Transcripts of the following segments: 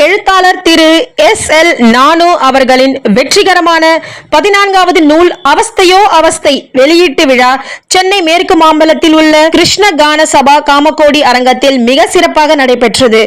எழுத்தாளர் திரு S L நானு அவர்களின் வெற்றிகரமான பதினான்காவது நூல் அவஸ்தையோ அவஸ்தை வெளியீட்டு விழா சென்னை மேற்கு மாம்பலத்தில் உள்ள கிருஷ்ண கான சபா காமக்கோடி அரங்கத்தில் மிக சிறப்பாக நடைபெற்றது.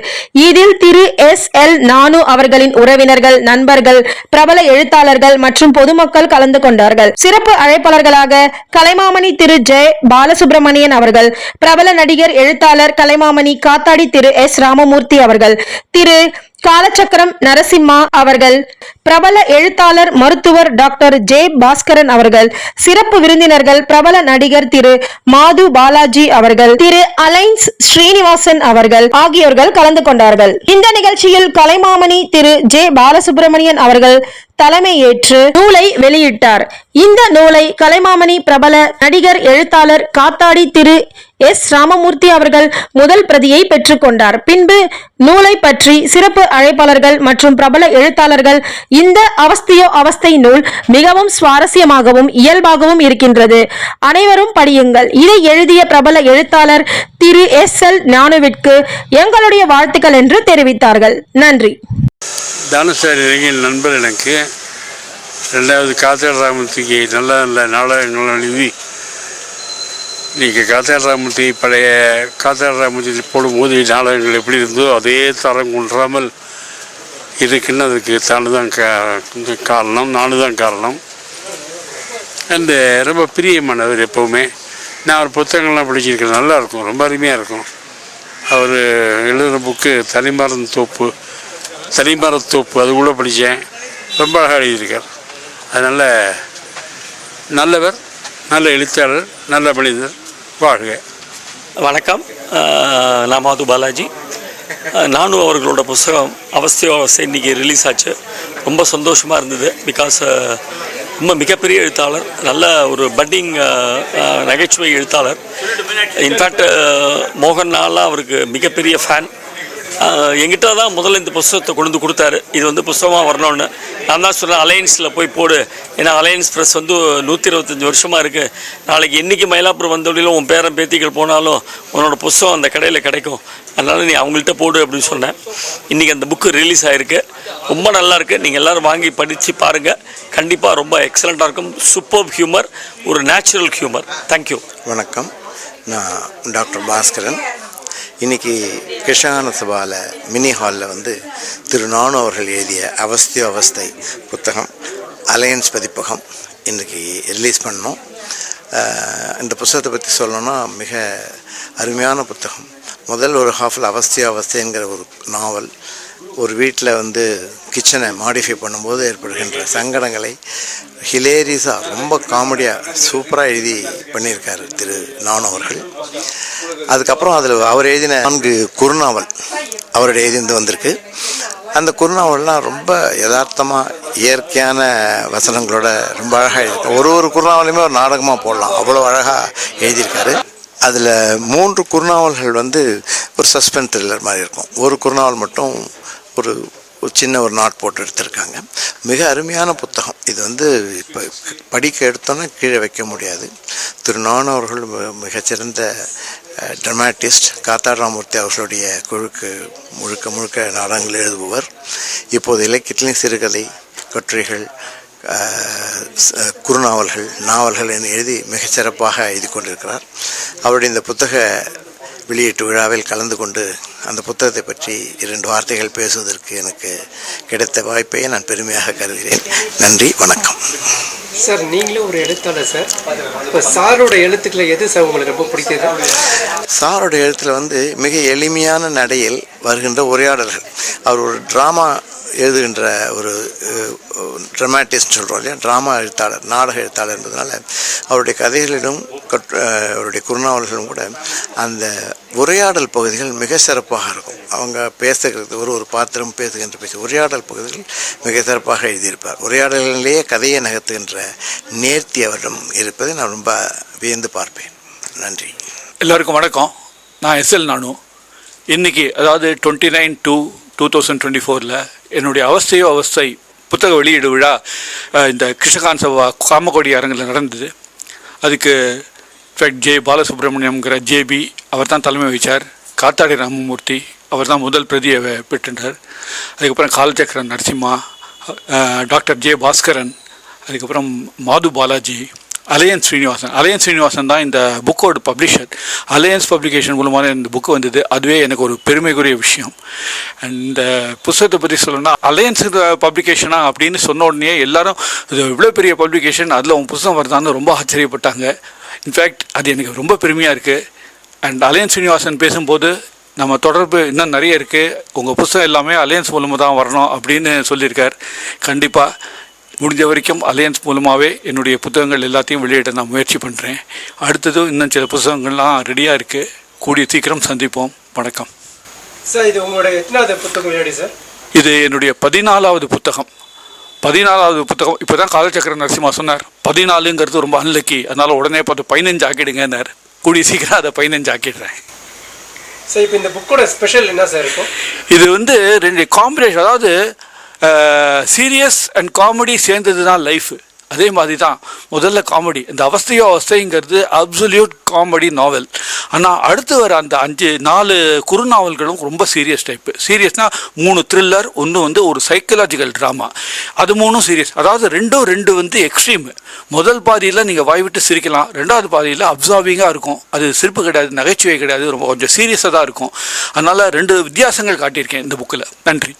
இதில் திரு எஸ் எல் நானு அவர்களின் உறவினர்கள் நண்பர்கள் பிரபல எழுத்தாளர்கள் மற்றும் பொதுமக்கள் கலந்து கொண்டார்கள். சிறப்பு அழைப்பாளர்களாக கலைமாமணி திரு ஜெய பாலசுப்ரமணியன் அவர்கள் பிரபல நடிகர் எழுத்தாளர் கலைமாமணி காத்தாடி திரு எஸ். ராமமூர்த்தி அவர்கள் திரு காலச்சக்கரம் நரசிம்மா அவர்கள் பிரபல எழுத்தாளர் மருத்துவர் டாக்டர் ஜே பாஸ்கரன் அவர்கள் சிறப்பு விருந்தினர்கள் பிரபல நடிகர் திரு மாது பாலாஜி அவர்கள் திரு அலைன்ஸ் ஸ்ரீனிவாசன் அவர்கள் ஆகியோர்கள் கலந்து கொண்டார்கள். இந்த நிகழ்ச்சியில் கலைமாமணி திரு ஜே பாலசுப்ரமணியன் அவர்கள் தலைமையேற்று நூலை வெளியிட்டார். இந்த நூலை கலைமாமணி பிரபல நடிகர் எழுத்தாளர் காத்தாடி திரு எஸ். ராமமூர்த்தி அவர்கள் முதல் பிரதியை பெற்றுக்கொண்டார் பின்பு நூலை பற்றி சிறப்பு அழைப்பாளர்கள் மற்றும் பிரபல எழுத்தாளர்கள் இந்த அவஸ்தையோ அவஸ்தை நூல் மிகவும் சுவாரஸ்யமாகவும் இயல்பாகவும் இருக்கின்றது. அனைவரும் படியுங்கள். இதை எழுதிய பிரபல எழுத்தாளர் திரு எஸ். எல். ஞானுவிற்கு எங்களுடைய வாழ்த்துக்கள் என்று தெரிவித்தார்கள். நன்றி. தானசாரி இறங்கிய நண்பர் எனக்கு. ரெண்டாவது காத்தாடு ராமத்துக்கு நல்ல நல்ல நாடகங்கள் எழுதி நீங்கள் காத்தாடு ராமூர்த்தி பழைய காத்தாடு ராமூர்த்தி போடும்போது நாடகங்கள் எப்படி இருந்தோ அதே தரம் கொன்றாமல் இருக்குன்னு அதுக்கு தானு தான் காரணம் நானு தான் காரணம். அந்த ரொம்ப பிரியமானவர் எப்போவுமே. நான் அவர் புத்தகங்கள்லாம் படிச்சிருக்கேன் நல்லா இருக்கும் ரொம்ப அருமையாக இருக்கும். அவர் எழுதுகிற புக்கு தனிமரம் தோப்பு தனிமரத் தோப்பு அது கூட படித்தேன். ரொம்ப அழகாக எழுதியிருக்கார். அதனால் நல்லவர் நல்ல எழுத்தாளர் நல்ல மனிதர். வாழ்க. வணக்கம். அஹ், நான் மாது பாலாஜி. நானும் அவர்களோட புஸ்தகம் அவஸ்தை அவஸ்தை இன்றைக்கி ரிலீஸ் ஆச்சு. ரொம்ப சந்தோஷமாக இருந்தது. பிகாஸ் ரொம்ப மிகப்பெரிய எழுத்தாளர் நல்ல ஒரு பட்டிங் நகைச்சுவை எழுத்தாளர். இன்ஃபேக்ட் மோகன்லாலாம் அவருக்கு மிகப்பெரிய ஃபேன் எங்கிட்ட தான் முதல்ல இந்த புஸ்தகத்தை கொண்டு வந்து கொடுத்தாரு. இது வந்து புஸ்தகமாக வரணும்னு. நான் தான் சொன்னேன் அலையன்ஸில் போய் போடு. ஏன்னா அலையன்ஸ் ப்ரெஸ் வந்து நூற்றி இருபத்தஞ்சி வருஷமாக இருக்குது நாளைக்கு என்றைக்கு மயிலாப்பூர் வந்தவழியிலும் உன் பேரன் பேத்திகள் போனாலும் உன்னோட புஸ்தகம் அந்த கடையில் கிடைக்கும். அதனால் நீ அவங்கள்ட்ட போடு அப்படின்னு சொன்னேன். இன்றைக்கி அந்த புக்கு ரிலீஸ் ஆகிருக்கு ரொம்ப நல்லா இருக்குது நீங்கள் எல்லோரும் வாங்கி படித்து பாருங்கள் கண்டிப்பாக ரொம்ப எக்ஸலண்ட்டாக இருக்கும். சூப்பர் ஹியூமர் ஒரு நேச்சுரல் ஹியூமர் தேங்க்யூ வணக்கம். நான் டாக்டர் பாஸ்கரன். இன்றைக்கி கிருஷ்ணகான சபாவில் மினி ஹாலில் வந்து திரு நானு அவர்கள் எழுதிய அவஸ்தியோ அவஸ்தை புத்தகம் அலையன்ஸ் பதிப்பகம் இன்றைக்கி ரிலீஸ் பண்ணோம். இந்த புத்தகத்தை பற்றி சொல்லணும்னா மிக அருமையான புத்தகம். முதல் ஒரு ஹாஃபில் அவஸ்தியோ அவஸ்தைங்கிற ஒரு நாவல் ஒரு வீட்டில் வந்து கிச்சனை மாடிஃபை பண்ணும்போது ஏற்படுகின்ற சங்கடங்களை ஹிலேரியஸாக ரொம்ப காமெடியாக சூப்பராக எழுதி பண்ணியிருக்கார் திரு நான் அவர்கள். அதுக்கப்புறம் அதில் அவர் எழுதின நான்கு குறுநாவல் அவருடைய எழுதிந்து வந்திருக்கு. அந்த குறுநாவல்லாம் ரொம்ப யதார்த்தமாக இயற்கையான வசனங்களோட ரொம்ப அழகாக எழுதியிருக்காரு. ஒரு ஒரு குறுநாவலையுமே ஒரு நாடகமாக போடலாம். அவ்வளோ அழகாக எழுதியிருக்காரு. அதில் மூன்று குறுநாவல்கள் வந்து ஒரு சஸ்பென்ஸ் த்ரில்லர் மாதிரி இருக்கும். ஒரு குறுநாவல் மட்டும் ஒரு ஒரு சின்ன ஒரு நாட் போட்டு எடுத்திருக்காங்க. மிக அருமையான புத்தகம். இது வந்து இப்போ படிக்க எடுத்தோன்னா கீழே வைக்க முடியாது. திரு அவர்கள் மிகச்சிறந்த ட்ரமாட்டிஸ்ட். காத்தாராமூர்த்தி அவர்களுடைய குழுக்கு முழுக்க முழுக்க நாடகங்கள் எழுதுபவர். இப்போது இலக்கியத்திலையும் சிறுகதை கட்டுரைகள் குறுநாவல்கள் நாவல்கள் என எழுதி மிகச்சிறப்பாக எழுதி கொண்டிருக்கிறார். அவருடைய இந்த புத்தக வெளியீட்டு விழாவில் கலந்து கொண்டு அந்த புத்தகத்தை பற்றி இரண்டு வார்த்தைகள் பேசுவதற்கு எனக்கு கிடைத்த வாய்ப்பை நான் பெருமையாக கருதுகிறேன். நன்றி வணக்கம். சார் நீங்களும் ஒரு எழுத்தாளர் சார். இப்போ சாரோட எழுத்துக்களை எது சார் உங்களுக்கு ரொம்ப பிடித்தது? சாரோட எழுத்தில் வந்து மிக எளிமையான நடையில் வருகின்ற உரையாடல்கள். அவர் ஒரு ட்ராமா எழுதுகின்ற ஒரு ட்ரமாட்டிஸ்ட் சொல்கிறோம் இல்லையா? ட்ராமா எழுத்தாளர் நாடக எழுத்தாளர் என்பதனால அவருடைய கதைகளிலும் கற்று அவருடைய குறுநாவல்களும் கூட அந்த உரையாடல் பகுதிகள் மிக சிறப்பாக இருக்கும். அவங்க பேசுகிறது ஒரு ஒரு பாத்திரம் பேசுகின்ற பேச உரையாடல் பகுதிகள் மிக சிறப்பாக எழுதியிருப்பார். உரையாடல்களிலேயே கதையை நகர்த்துகின்ற நேர்த்தி அவரிடம் இருப்பதை நான் ரொம்ப வியந்து பார்ப்பேன். நன்றி. எல்லோருக்கும் வணக்கம். நான் எஸ்எல் நானு. இன்னைக்கு அதாவது twenty nine two two thousand twenty ஃபோரில் என்னுடைய அவஸ்தையோ அவஸ்தை புத்தக வெளியீடு விழா இந்த கிருஷ்ணகாந்த் சபா காமகோடி அரங்கில் நடந்தது. அதுக்கு இன்ஃபேக்ட் ஜே பாலசுப்ரமணியம்ங்கிற ஜேபி அவர் தான் தலைமை வகித்தார் காத்தாடி ராமமூர்த்தி அவர் தான் முதல் பிரதியை பெற்றுட்டார் அதுக்கப்புறம் காலச்சக்கரன் நரசிம்மா டாக்டர் ஜே பாஸ்கரன் அதுக்கப்புறம் மாது பாலாஜி அலையன்ஸ் ஸ்ரீனிவாசன் அலையன்ஸ் ஸ்ரீனிவாசன் தான் இந்த புக்கோட பப்ளிஷர் அலையன்ஸ் பப்ளிகேஷன் மூலமாக இந்த புக்கு வந்தது. அதுவே எனக்கு ஒரு பெருமைக்குரிய விஷயம். அண்ட் இந்த uh, புத்தகத்தை பற்றி சொல்லணும்னா அலையன்ஸ் பப்ளிகேஷனா அப்படின்னு சொன்ன உடனே எல்லாரும் இது இவ்வளோ பெரிய பப்ளிகேஷன் அதில் உன் புத்தகம் வருதான்னு ரொம்ப ஆச்சரியப்பட்டாங்க. இன்ஃபேக்ட் அது எனக்கு ரொம்ப பெருமையாக இருக்குது அண்ட் அலையன்ஸ் ஸ்ரீனிவாசன் பேசும்போது நம்ம தொடர்பு இன்னும் நிறைய இருக்குது உங்கள் புத்தகம் எல்லாமே அலையன்ஸ் மூலமாக தான் வரணும் அப்படின்னு சொல்லியிருக்கார். கண்டிப்பாக முடிஞ்ச வரைக்கும் அலையன்ஸ் மூலமாகவே என்னுடைய புத்தகங்கள் எல்லாத்தையும் வெளியிட நான் முயற்சி பண்ணுறேன் அடுத்தது இன்னும் சில புத்தகங்கள்லாம் ரெடியாக இருக்குது கூடிய சீக்கிரம் சந்திப்போம். வணக்கம். சார் இது உங்களோட எத்தனாவது புத்தகம் சார்? இது என்னுடைய பதினாலாவது புத்தகம். பதினாலாவது புத்தகம். இப்போ தான் காலச்சக்கர நரசிம்மா சொன்னார் பதினாலுங்கிறது ரொம்ப அன்லக்கி அதனால் உடனே பார்த்து பதினஞ்சு ஆக்கிடுங்கன்னார். கூடிய சீக்கிரம் அதை பதினஞ்சு ஆக்கிடுறேன். சார் இப்போ இந்த புக்கோட ஸ்பெஷல் என்ன சார் இருக்கும்? இது வந்து ரெண்டு காம்பினேஷன் அதாவது சீரியஸ் அண்ட் காமெடி சேர்ந்தது தான் லைஃப். அதே மாதிரி தான் முதல்ல காமெடி. இந்த அவஸ்தையோ அவஸ்தைங்கிறது அப்சல்யூட் காமெடி நாவல். ஆனால் அடுத்து வர அந்த அஞ்சு நாலு குறுநாவல்களும் ரொம்ப சீரியஸ் டைப்பு சீரியஸ்னால் மூணு த்ரில்லர் ஒன்று வந்து ஒரு சைக்கலாஜிக்கல் ட்ராமா அது மூணும் சீரியஸ். அதாவது ரெண்டும் ரெண்டு வந்து எக்ஸ்ட்ரீமு முதல் பாதியில் நீங்கள் வாய் விட்டு சிரிக்கலாம். ரெண்டாவது பாதியில் அப்சார்விங்காக இருக்கும். அது சிரிப்பு கிடையாது நகைச்சுவை கிடையாது. ரொம்ப கொஞ்சம் சீரியஸாக தான் இருக்கும். அதனால் ரெண்டு வித்தியாசங்கள் காட்டியிருக்கேன் இந்த புக்கில் நன்றி.